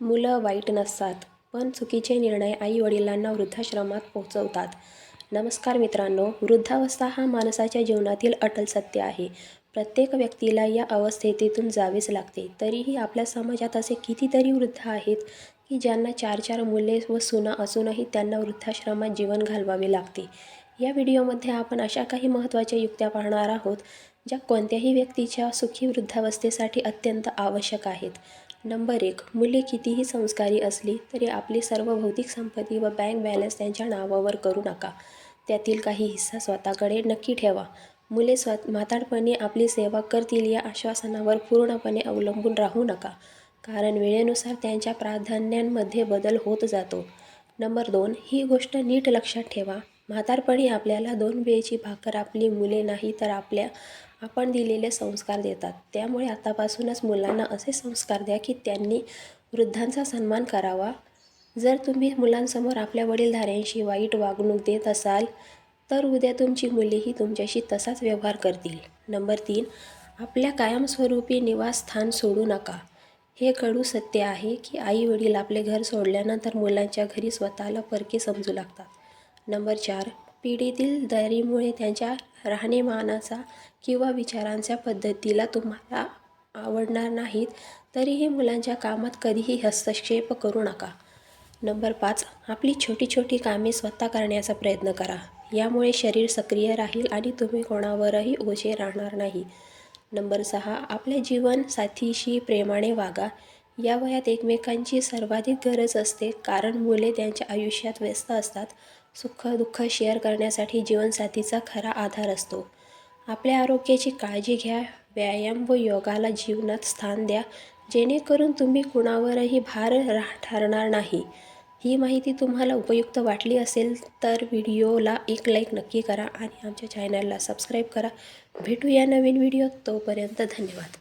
मुलं वाईट नसतात पण चुकीचे निर्णय आई वडिलांना वृद्धाश्रमात पोहोचवतात. नमस्कार मित्रांनो वृद्धावस्था हा माणसाच्या जीवनातील अटल सत्य आहे. प्रत्येक व्यक्तीला या अवस्थेतून जावेच लागते. तरीही आपल्या समाजात असे कितीतरी वृद्ध आहेत की ज्यांना चार चार मुले व सुना असूनही त्यांना वृद्धाश्रमात जीवन घालवावे लागते. या व्हिडिओमध्ये आपण अशा काही महत्त्वाच्या युक्त्या पाहणार आहोत ज्या कोणत्याही व्यक्तीच्या सुखी वृद्धावस्थेसाठी अत्यंत आवश्यक आहेत. नंबर एक मुले कितीही संस्कारी असली तरी आपली सर्व भौतिक संपत्ती व बँक बॅलन्स त्यांच्या नावावर करू नका. त्यातील काही हिस्सा स्वतःकडे नक्की ठेवा. मुले स्व म्हातारपणी आपली सेवा करतील या आश्वासनावर पूर्णपणे अवलंबून राहू नका कारण वेळेनुसार त्यांच्या प्राधान्यांमध्ये बदल होत जातो. नंबर दोन ही गोष्ट नीट लक्षात ठेवा. म्हातारपणी आपल्याला दोन वेळची भाकर आपली मुले नाही तर आपल्या आपण दिलेले संस्कार देतात. त्यामुळे आतापासूनच मुलांना असे संस्कार द्या की त्यांनी वृद्धांचा सन्मान करावा. जर तुम्ही मुलांसमोर आपल्या वडीलधाऱ्यांशी वाईट वागणूक देत असाल तर उद्या तुमची मुलेही तुमच्याशी तसाच व्यवहार करतील. नंबर तीन आपल्या कायमस्वरूपी निवासस्थान सोडू नका. हे कडू सत्य आहे की आई वडील आपले घर सोडल्यानंतर मुलांच्या घरी स्वतःला परके समजू लागतात. नंबर चार पिढीतील दरीमुळे त्यांच्या राहणीमानाचा किंवा विचारांच्या पद्धतीला तुम्हाला आवडणार नाहीत तरीही मुलांच्या कामात कधीही हस्तक्षेप करू नका. नंबर पाच आपली छोटी छोटी कामे स्वतः करण्याचा प्रयत्न करा. यामुळे शरीर सक्रिय राहील आणि तुम्ही कोणावरही ओझे राहणार नाही. नंबर सहा आपल्या जीवनसाथीशी प्रेमाने वागा. या वयात एकमेकांची सर्वाधिक गरज असते कारण मुले त्यांच्या आयुष्यात व्यस्त असतात. सुख दुःख शेअर करण्यासाठी जीवनसाथीचा खरा आधार असतो. आपल्या आरोग्याची काळजी घ्या व्यायाम व योगाला जीवनात स्थान द्या. जेणेकरून तुम्ही कुणावरही भार रा ठरणार नाही. ही माहिती तुम्हाला उपयुक्त वाटली असेल तर व्हिडिओला एक लाईक नक्की करा आणि आमच्या चॅनलला सबस्क्राईब करा. भेटूया नवीन व्हिडिओ तोपर्यंत धन्यवाद.